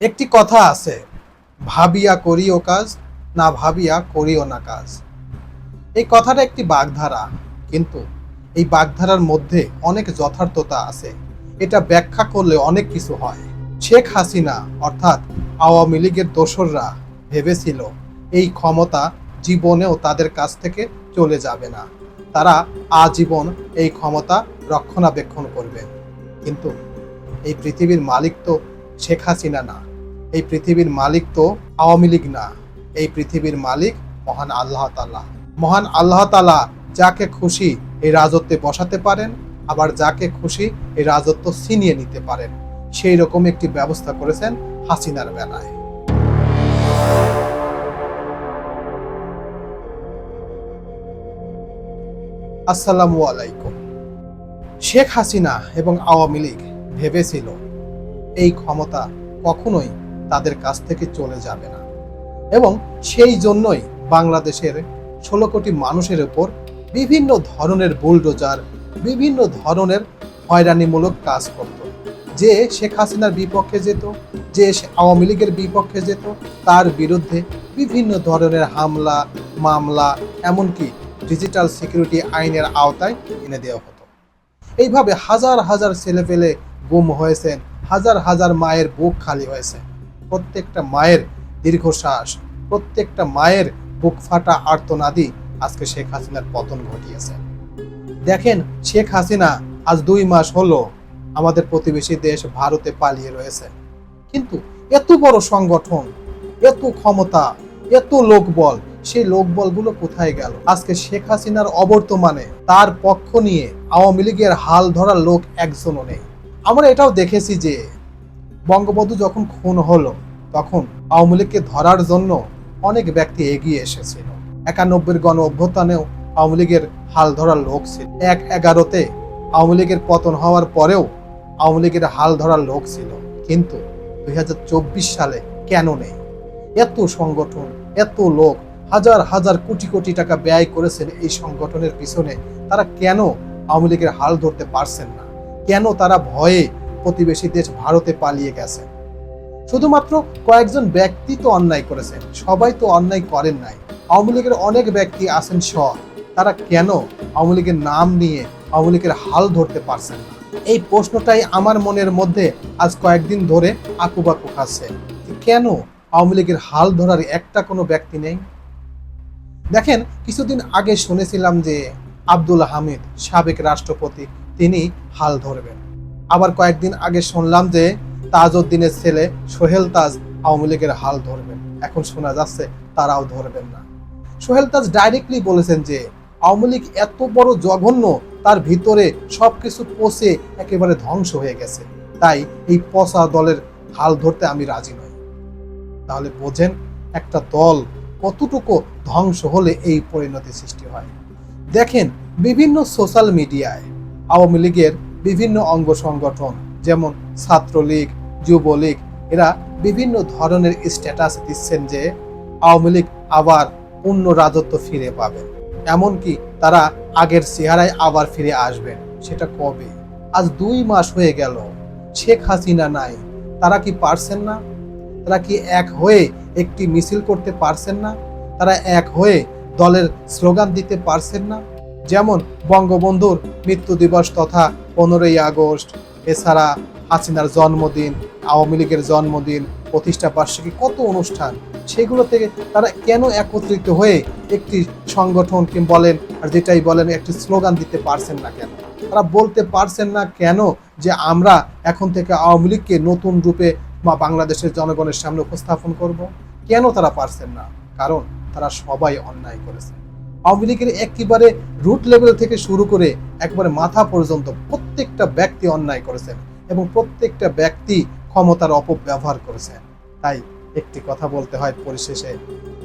একটি কথা আছে, ভাবিয়া করিও কাজ, না ভাবিয়া করিও না কাজ। এই কথাটা একটি বাগধারা, কিন্তু এই বাগধারার মধ্যে অনেক যথার্থতা আছে। এটা ব্যাখ্যা করলে অনেক কিছু হয়। শেখ হাসিনা, অর্থাৎ আওয়ামী লীগের দোসররা ভেবেছিল, এই ক্ষমতা জীবনেও তাদের কাছ থেকে চলে যাবে না। তারা আজীবন এই ক্ষমতা রক্ষণাবেক্ষণ করবে। কিন্তু এই পৃথিবীর মালিক তো শেখ হাসিনা না। এই পৃথিবীর মালিক তো আওয়ামী লীগ না। এই পৃথিবীর মালিক মহান আল্লাহ তালা মহান আল্লাহ তালা যাকে খুশি এই রাজত্বে বসাতে পারেন, আবার যাকে খুশি এই রাজত্ব ছিনিয়ে নিতে পারেন। সেই রকম একটি ব্যবস্থা করেছেন হাসিনার বেলায়। আসসালামু আলাইকুম। শেখ হাসিনা এবং আওয়ামী লীগ ভেবেছিল এই ক্ষমতা কখনোই তাদের কাছ থেকে চলে যাবে না। এবং সেই জন্যই বাংলাদেশের ষোলো কোটি মানুষের উপর বিভিন্ন ধরনের বুলডোজার, বিভিন্ন ধরনের হয়রানিমূলক কাজ করত। যে শেখ হাসিনার বিপক্ষে যেত, যে আওয়ামী লীগের বিপক্ষে যেত, তার বিরুদ্ধে বিভিন্ন ধরনের হামলা, মামলা, এমনকি ডিজিটাল সিকিউরিটি আইনের আওতায় এনে দেওয়া হতো। এইভাবে হাজার হাজার ছেলেপেলে গুম হয়েছেন, হাজার হাজার মায়ের বুক খালি হয়েছে। প্রত্যেকটা মায়ের দীর্ঘশ্বাস, প্রত্যেকটা মায়ের বুক ফাটা আর্তনাদি আজকে শেখ হাসিনার পতন ঘটিয়েছে। দেখেন, শেখ হাসিনা আজ দুই মাস হলো আমাদের প্রতিবেশী দেশ ভারতে পালিয়ে রয়েছে। কিন্তু এত বড় সংগঠন, এত ক্ষমতা, এত লোকবল, সেই লোকবলগুলো কোথায় গেল? আজকে শেখ হাসিনার অবর্তমানে তার পক্ষ নিয়ে আওয়ামী লীগের হাল ধরা লোক একজনও নেই। আমরা এটাও দেখেছি যে বঙ্গবন্ধু যখন খুন হলো, তখন আওয়ামী লীগকে ধরার জন্য অনেক ব্যক্তি এগিয়ে এসেছিল। একানব্বইয়ের গণ অভ্যুত্থানেও আওয়ামী লীগের হাল ধরার লোক ছিল। এক এগারোতে আওয়ামী লীগের পতন হওয়ার পরেও আওয়ামী লীগের হাল ধরার লোক ছিল। কিন্তু দুই হাজার চব্বিশ সালে কেন নেই? এত সংগঠন, এত লোক, হাজার হাজার কোটি কোটি টাকা ব্যয় করেছেন এই সংগঠনের পিছনে, তারা কেন আওয়ামী লীগের হাল ধরতে পারছেন না? কেন তারা ভয়ে প্রতিবেশী দেশ ভারতে পালিয়ে গেছে। শুধুমাত্র কয়েকজন ব্যক্তি তো অন্যায় করেছেন সবাই তো অন্যায় করেন নাই। আওয়ামী লীগের অনেক ব্যক্তি আছেন সৎ। তারা কেন আওয়ামী লীগের নাম নিয়ে আওয়ামী লীগের হাল ধরতে পারছেন এই প্রশ্নটাই আমার মনের মধ্যে আজ কয়েকদিন ধরে আকুবাকু খাচ্ছে কেন আওয়ামী লীগের হাল ধরার একটা কোনো ব্যক্তি নেই? দেখেন, কিছুদিন আগে শুনেছিলাম যে আব্দুল হামিদ সাবেক রাষ্ট্রপতি, তিনি হাল ধরবেন। আবার কয়েকদিন আগে শুনলাম যে তাজউদ্দিনের ছেলে সোহেল তাজ আওয়ামী লীগের হাল ধরবেন। এখন শোনা যাচ্ছে তারাও ধরবেন না। সোহেল তাজ ডাইরেক্টলি বলেছেন যে আওয়ামী লীগ এত বড় জঘন্য, তার ভিতরে সবকিছু পচে একেবারে ধ্বংস হয়ে গেছে। তাই এই পচা দলের হাল ধরতে আমি রাজি নই। তাহলে বোঝেন, একটা দল কতটুকু ধ্বংস হলে এই পরিণতি সৃষ্টি হয়। দেখেন, বিভিন্ন সোশ্যাল মিডিয়ায় আওয়ামী লীগের বিভিন্ন অঙ্গ সংগঠন, যেমন ছাত্রলীগ, যুবলীগ, এরা বিভিন্ন ধরনের স্ট্যাটাস দিচ্ছেন যে আওয়ামী লীগ আবার পূর্ণ রাজত্ব ফিরে পাবে। এমনকি তারা আগের চেহারায় আবার ফিরে আসবেন সেটা কবে? আজ দুই মাস হয়ে গেল, শেখ হাসিনা নাই, তারা কি পারছেন না? তারা কি এক হয়ে একটি মিছিল করতে পারছেন না? তারা এক হয়ে দলের স্লোগান দিতে পারছেন না? যেমন বঙ্গবন্ধুর মৃত্যু দিবস তথা পনেরোই আগস্ট, এছাড়া হাসিনার জন্মদিন, আওয়ামী লীগের জন্মদিন, প্রতিষ্ঠা বার্ষিকী, কত অনুষ্ঠান, সেগুলো থেকে তারা কেন একত্রিত হয়ে একটি সংগঠন কি বলেন, আর যেটাই বলেন, একটি স্লোগান দিতে পারছেন না কেন? তারা বলতে পারছেন না কেন যে আমরা এখন থেকে আওয়ামী লীগকে নতুন রূপে বা বাংলাদেশের জনগণের সামনে উপস্থাপন করব? কেন তারা পারছেন না? কারণ তারা সবাই অন্যায় করেছে। আওয়ামী লীগের একেবারে রুট লেভেল থেকে শুরু করে একবারে মাথা পর্যন্ত প্রত্যেকটা ব্যক্তি অন্যায় করেছেন এবং প্রত্যেকটা ব্যক্তি ক্ষমতার অপব্যবহার করেছেন। তাই একটি কথা বলতে হয় পরিশেষে,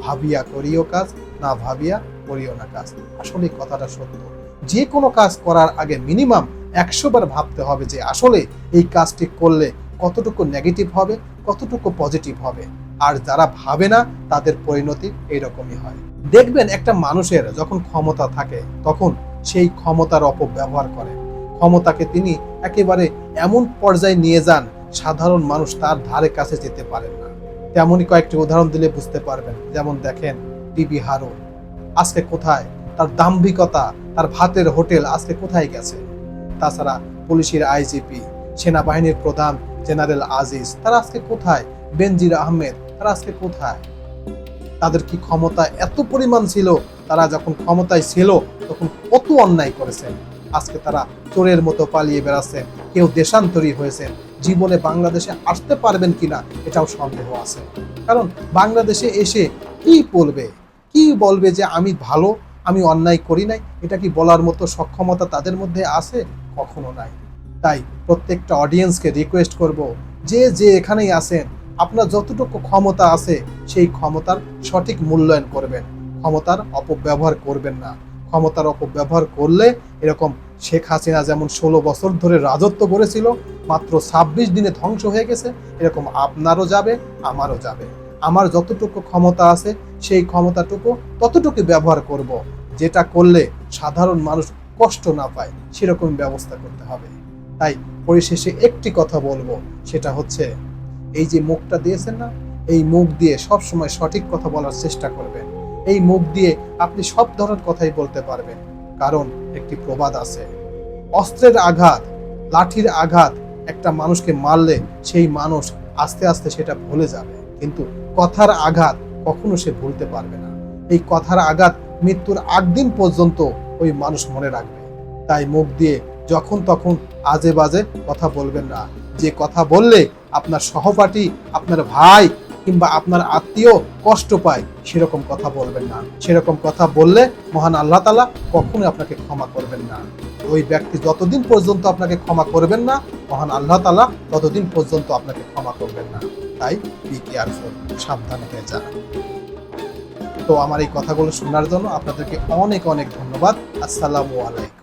ভাবিয়া করিও কাজ, না ভাবিয়া করিও না কাজ। আসলে কথাটা সত্য। যে কোনো কাজ করার আগে মিনিমাম একশো বার ভাবতে হবে যে আসলে এই কাজটি করলে কতটুকু নেগেটিভ হবে, কতটুকু পজিটিভ হবে। আর যারা ভাবে না, তাদের পরিণতি এইরকমই হয়। দেখবেন একটা মানুষের যখন ক্ষমতা থাকে, তখন সেই ক্ষমতার অপব্যবহার করে। ক্ষমতাকে তিনি একেবারে এমন পর্যায়ে নিয়ে যান, সাধারণ মানুষ তার ধারে কাছে যেতে পারেন না। তেমনই কয়েকটি উদাহরণ দিলে বুঝতে পারবেন। যেমন দেখেন টিবি হারুন, আজকে কোথায়? তার দাম্ভিকতা, তার ভাতের হোটেল আজকে কোথায় গেছে? তাছাড়া পুলিশের আইজিপি, সেনাবাহিনীর প্রধান জেনারেল আজিজ, তারা আজকে কোথায়? বেনজির আহমেদ তারা আজকে কোথায়? তাদের কি ক্ষমতা এত পরিমাণ ছিল? তারা যখন ক্ষমতায় ছিল, তখন কত অন্যায় করেছেন আজকে তারা চোরের মতো পালিয়ে বেড়াচ্ছেন কেউ দেশান্তরী হয়েছেন জীবনে বাংলাদেশে আসতে পারবেন কিনা এটাও সন্দেহ আছে। কারণ বাংলাদেশে এসে কি বলবে? কি বলবে যে আমি ভালো, আমি অন্যায় করি নাই? এটা কি বলার মতো সক্ষমতা তাদের মধ্যে আছে? কখনো নাই। তাই প্রত্যেকটা অডিয়েন্সকে রিকোয়েস্ট করব, যে যে এখানেই আছেন আপনার যতটুকু ক্ষমতা আছে, সেই ক্ষমতার সঠিক মূল্যায়ন করবেন। ক্ষমতার অপব্যবহার করবেন না। ক্ষমতার অপব্যবহার করলে এরকম শেখ হাসিনা যেমন ষোলো বছর ধরে রাজত্ব করেছিল, মাত্র ছাব্বিশ দিনে ধ্বংস হয়ে গেছে, এরকম আপনারও যাবে, আমারও যাবে। আমার যতটুকু ক্ষমতা আছে, সেই ক্ষমতাটুকু ততটুকু ব্যবহার করব। যেটা করলে সাধারণ মানুষ কষ্ট না পায়, সেরকম ব্যবস্থা করতে হবে। তাই পরিশেষে একটি কথা বলব, সেটা হচ্ছে এই যে মুখটা দিয়েছেন না, এই মুখ দিয়ে সব সময় সঠিক কথা বলার চেষ্টা করবেন। এই মুখ দিয়ে আপনি সব ধরনের কথাই বলতে পারবেন। কারণ একটি প্রবাদ আছে, অস্ত্রের আঘাত, লাঠির আঘাত একটা মানুষকে মারলে সেই মানুষ আস্তে আস্তে সেটা ভুলে যাবে। কিন্তু কথার আঘাত কখনো সে ভুলতে পারবে না। এই কথার আঘাত মৃত্যুর আগ দিন পর্যন্ত ওই মানুষ মনে রাখবে। তাই মুখ দিয়ে যখন তখন আজে বাজে কথা বলবেন না। যে কথা বললে আপনার সহপাঠী, আপনার ভাই কিংবা আপনার আত্মীয় কষ্ট পায়, সেরকম কথা বলবেন না। সেরকম কথা বললে মহান আল্লাহ তালা কখনোই আপনাকে ক্ষমা করবেন না। ওই ব্যক্তি যতদিন পর্যন্ত আপনাকে ক্ষমা করবেন না, মহান আল্লাহ তালা ততদিন পর্যন্ত আপনাকে ক্ষমা করবেন না। তাই বি কেয়ারফুল সাবধান হয়ে যান। তো আমার এই কথাগুলো শোনার জন্য আপনাদেরকে অনেক অনেক ধন্যবাদ। আসসালামু আলাইকুম।